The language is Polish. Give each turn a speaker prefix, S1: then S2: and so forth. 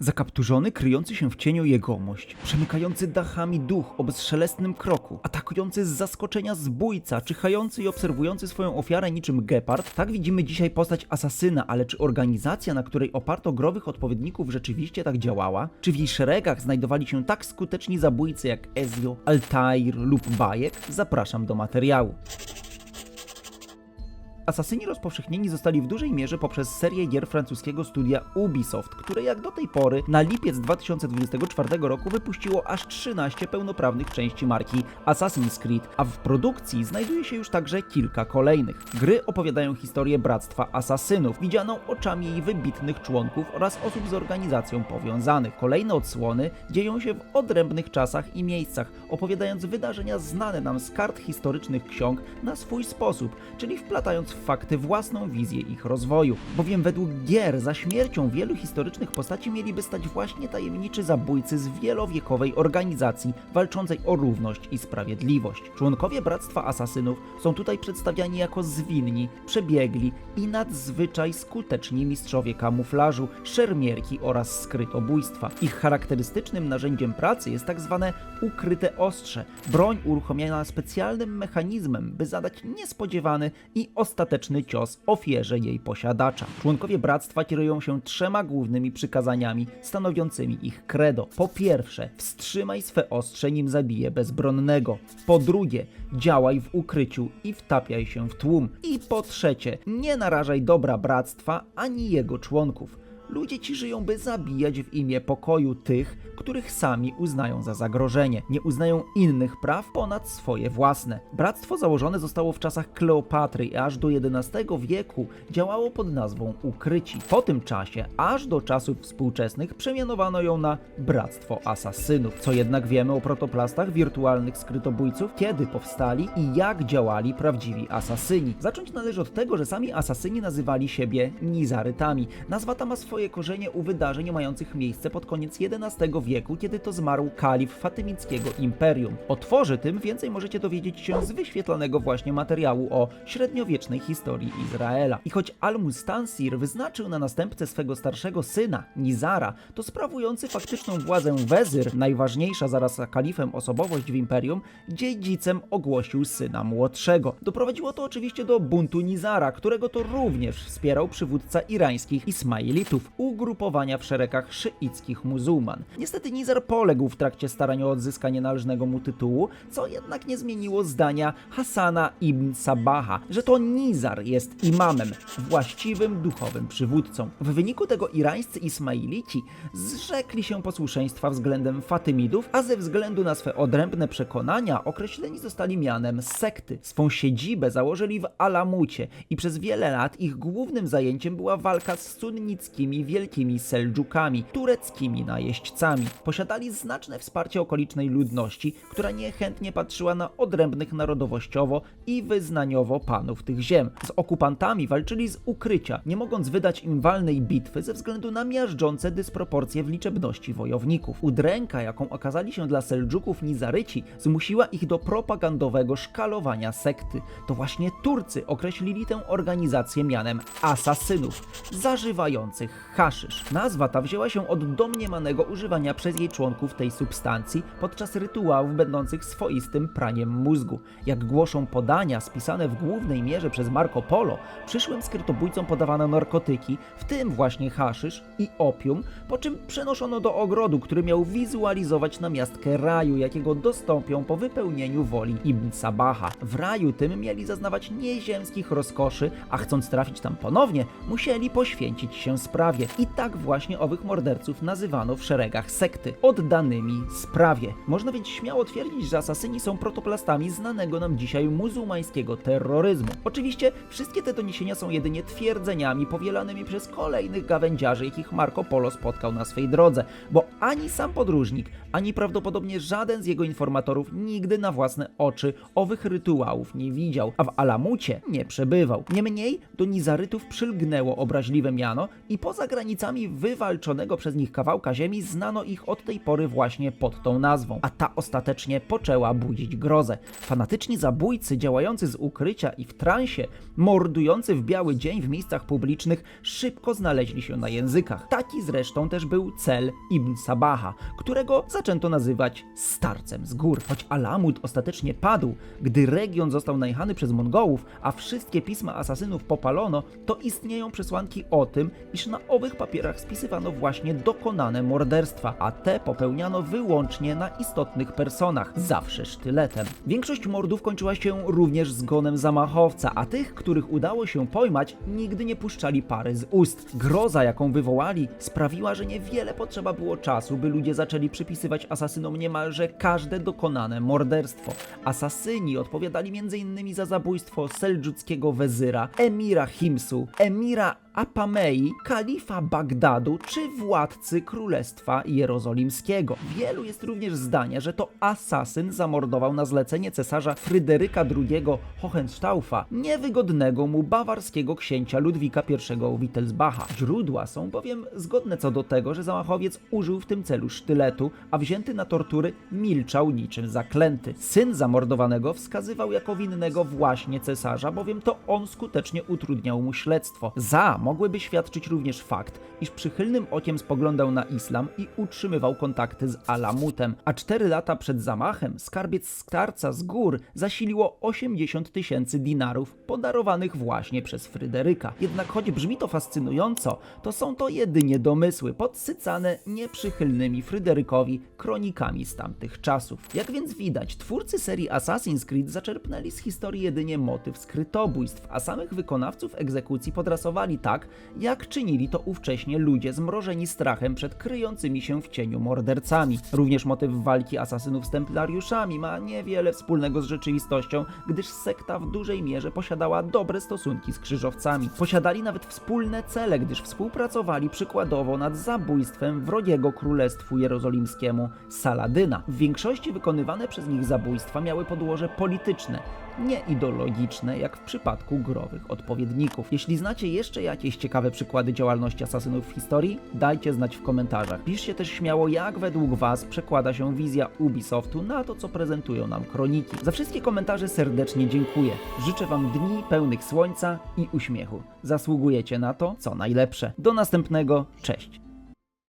S1: Zakapturzony, kryjący się w cieniu jegomość, przemykający dachami duch o bezszelestnym kroku, atakujący z zaskoczenia zbójca, czyhający i obserwujący swoją ofiarę niczym gepard, tak widzimy dzisiaj postać asasyna, ale czy organizacja, na której oparto growych odpowiedników rzeczywiście tak działała? Czy w jej szeregach znajdowali się tak skuteczni zabójcy jak Ezio, Altair lub Bajek? Zapraszam do materiału. Asasyni rozpowszechnieni zostali w dużej mierze poprzez serię gier francuskiego studia Ubisoft, które jak do tej pory na lipiec 2024 roku wypuściło aż 13 pełnoprawnych części marki Assassin's Creed, a w produkcji znajduje się już także kilka kolejnych. Gry opowiadają historię Bractwa Asasynów, widzianą oczami jej wybitnych członków oraz osób z organizacją powiązanych. Kolejne odsłony dzieją się w odrębnych czasach i miejscach, opowiadając wydarzenia znane nam z kart historycznych ksiąg na swój sposób, czyli wplatając fakty własną wizję ich rozwoju. Bowiem według gier za śmiercią wielu historycznych postaci mieliby stać właśnie tajemniczy zabójcy z wielowiekowej organizacji walczącej o równość i sprawiedliwość. Członkowie Bractwa Asasynów są tutaj przedstawiani jako zwinni, przebiegli i nadzwyczaj skuteczni mistrzowie kamuflażu, szermierki oraz skrytobójstwa. Ich charakterystycznym narzędziem pracy jest tak zwane ukryte ostrze, broń uruchomiona specjalnym mechanizmem, by zadać niespodziewany i ostateczny cios ofierze jej posiadacza. Członkowie bractwa kierują się trzema głównymi przykazaniami stanowiącymi ich credo. Po pierwsze, wstrzymaj swe ostrze nim zabije bezbronnego. Po drugie, działaj w ukryciu i wtapiaj się w tłum. I po trzecie, nie narażaj dobra bractwa ani jego członków. Ludzie ci żyją, by zabijać w imię pokoju tych, których sami uznają za zagrożenie. Nie uznają innych praw ponad swoje własne. Bractwo założone zostało w czasach Kleopatry i aż do XI wieku działało pod nazwą Ukryci. Po tym czasie, aż do czasów współczesnych, przemianowano ją na Bractwo Asasynów. Co jednak wiemy o protoplastach wirtualnych skrytobójców, kiedy powstali i jak działali prawdziwi asasyni. Zacząć należy od tego, że sami asasyni nazywali siebie Nizarytami. Nazwa ta ma swoje korzenie u wydarzeń mających miejsce pod koniec XI wieku, kiedy to zmarł kalif fatymickiego imperium. O tworze tym więcej możecie dowiedzieć się z wyświetlanego właśnie materiału o średniowiecznej historii Izraela. I choć Al-Mustansir wyznaczył na następcę swego starszego syna, Nizara, to sprawujący faktyczną władzę Wezyr, najważniejsza zaraz za kalifem osobowość w imperium, dziedzicem ogłosił syna młodszego. Doprowadziło to oczywiście do buntu Nizara, którego to również wspierał przywódca irańskich Ismailitów, ugrupowania w szeregach szyickich muzułman. Niestety Nizar poległ w trakcie starań o odzyskanie należnego mu tytułu, co jednak nie zmieniło zdania Hasana ibn Sabaha, że to Nizar jest imamem, właściwym duchowym przywódcą. W wyniku tego irańscy Ismailici zrzekli się posłuszeństwa względem Fatymidów, a ze względu na swe odrębne przekonania określeni zostali mianem sekty. Swą siedzibę założyli w Alamucie i przez wiele lat ich głównym zajęciem była walka z sunnickimi wielkimi Seldżukami, tureckimi najeźdźcami. Posiadali znaczne wsparcie okolicznej ludności, która niechętnie patrzyła na odrębnych narodowościowo i wyznaniowo panów tych ziem. Z okupantami walczyli z ukrycia, nie mogąc wydać im walnej bitwy ze względu na miażdżące dysproporcje w liczebności wojowników. Udręka, jaką okazali się dla Seldżuków Nizaryci, zmusiła ich do propagandowego szkalowania sekty. To właśnie Turcy określili tę organizację mianem asasynów, zażywających haszysz. Nazwa ta wzięła się od domniemanego używania przez jej członków tej substancji podczas rytuałów będących swoistym praniem mózgu. Jak głoszą podania spisane w głównej mierze przez Marco Polo, przyszłym skrytobójcom podawano narkotyki, w tym właśnie haszysz i opium, po czym przenoszono do ogrodu, który miał wizualizować namiastkę raju, jakiego dostąpią po wypełnieniu woli Ibn Sabaha. W raju tym mieli zaznawać nieziemskich rozkoszy, a chcąc trafić tam ponownie, musieli poświęcić się sprawie. I tak właśnie owych morderców nazywano w szeregach sekty, oddanymi sprawie. Można więc śmiało twierdzić, że asasyni są protoplastami znanego nam dzisiaj muzułmańskiego terroryzmu. Oczywiście wszystkie te doniesienia są jedynie twierdzeniami powielanymi przez kolejnych gawędziarzy, jakich Marco Polo spotkał na swej drodze, bo ani sam podróżnik, ani prawdopodobnie żaden z jego informatorów nigdy na własne oczy owych rytuałów nie widział, a w Alamucie nie przebywał. Niemniej do Nizarytów przylgnęło obraźliwe miano i poza granicami wywalczonego przez nich kawałka ziemi znano ich od tej pory właśnie pod tą nazwą, a ta ostatecznie poczęła budzić grozę. Fanatyczni zabójcy działający z ukrycia i w transie, mordujący w biały dzień w miejscach publicznych, szybko znaleźli się na językach. Taki zresztą też był cel Ibn Sabaha, którego zaczęto nazywać starcem z gór. Choć Alamut ostatecznie padł, gdy region został najechany przez Mongołów, a wszystkie pisma asasynów popalono, to istnieją przesłanki o tym, iż na owych papierach spisywano właśnie dokonane morderstwa, a te popełniano wyłącznie na istotnych personach, zawsze sztyletem. Większość mordów kończyła się również zgonem zamachowca, a tych, których udało się pojmać, nigdy nie puszczali pary z ust. Groza, jaką wywołali, sprawiła, że niewiele potrzeba było czasu, by ludzie zaczęli przypisywać asasynom niemalże każde dokonane morderstwo. Asasyni odpowiadali m.in. za zabójstwo seldżuckiego wezyra, emira Himsu, emira Apamei, kalifa Bagdadu czy władcy Królestwa Jerozolimskiego. Wielu jest również zdania, że to asasyn zamordował na zlecenie cesarza Fryderyka II Hohenstaufa, niewygodnego mu bawarskiego księcia Ludwika I Wittelsbacha. Źródła są bowiem zgodne co do tego, że zamachowiec użył w tym celu sztyletu, a wzięty na tortury milczał niczym zaklęty. Syn zamordowanego wskazywał jako winnego właśnie cesarza, bowiem to on skutecznie utrudniał mu śledztwo. Za mogłyby świadczyć również fakt, iż przychylnym okiem spoglądał na islam i utrzymywał kontakty z Alamutem, a cztery lata przed zamachem skarbiec starca z gór zasiliło 80 tysięcy dinarów podarowanych właśnie przez Fryderyka. Jednak choć brzmi to fascynująco, to są to jedynie domysły podsycane nieprzychylnymi Fryderykowi kronikami z tamtych czasów. Jak więc widać, twórcy serii Assassin's Creed zaczerpnęli z historii jedynie motyw skrytobójstw, a samych wykonawców egzekucji podrasowali tak, jak czynili to ówcześnie ludzie zmrożeni strachem przed kryjącymi się w cieniu mordercami. Również motyw walki asasynów z templariuszami ma niewiele wspólnego z rzeczywistością, gdyż sekta w dużej mierze posiadała dobre stosunki z krzyżowcami. Posiadali nawet wspólne cele, gdyż współpracowali przykładowo nad zabójstwem wrogiego królestwu jerozolimskiemu Saladyna. W większości wykonywane przez nich zabójstwa miały podłoże polityczne, nie ideologiczne, jak w przypadku growych odpowiedników. Jeśli znacie jeszcze jakieś ciekawe przykłady działalności asasynów w historii, dajcie znać w komentarzach. Piszcie też śmiało, jak według Was przekłada się wizja Ubisoftu na to, co prezentują nam kroniki. Za wszystkie komentarze serdecznie dziękuję. Życzę Wam dni pełnych słońca i uśmiechu. Zasługujecie na to, co najlepsze. Do następnego, cześć!